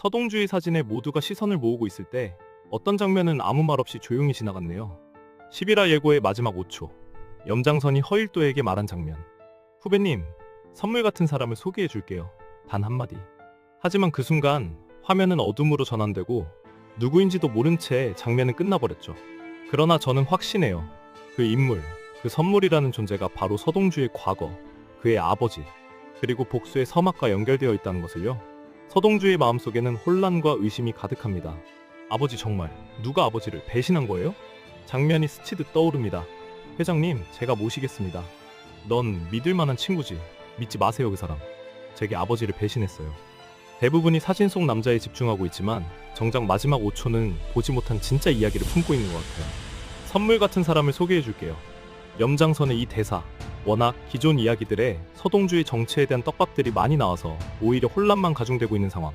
서동주의 사진에 모두가 시선을 모으고 있을 때 어떤 장면은 아무 말 없이 조용히 지나갔네요. 11화 예고의 마지막 5초. 염장선이 허일도에게 말한 장면. 후배님, 선물 같은 사람을 소개해 줄게요. 단 한마디. 하지만 그 순간 화면은 어둠으로 전환되고 누구인지도 모른 채 장면은 끝나버렸죠. 그러나 저는 확신해요. 그 인물, 그 선물이라는 존재가 바로 서동주의 과거, 그의 아버지, 그리고 복수의 서막과 연결되어 있다는 것을요. 서동주의 마음속에는 혼란과 의심이 가득합니다. 아버지 정말 누가 아버지를 배신한 거예요? 장면이 스치듯 떠오릅니다. 회장님, 제가 모시겠습니다. 넌 믿을 만한 친구지. 믿지 마세요, 그 사람. 제게 아버지를 배신했어요. 대부분이 사진 속 남자에 집중하고 있지만 정작 마지막 5초는 보지 못한 진짜 이야기를 품고 있는 것 같아요. 선물 같은 사람을 소개해 줄게요. 염장선의 이 대사. 워낙 기존 이야기들에 서동주의 정체에 대한 떡밥들이 많이 나와서 오히려 혼란만 가중되고 있는 상황.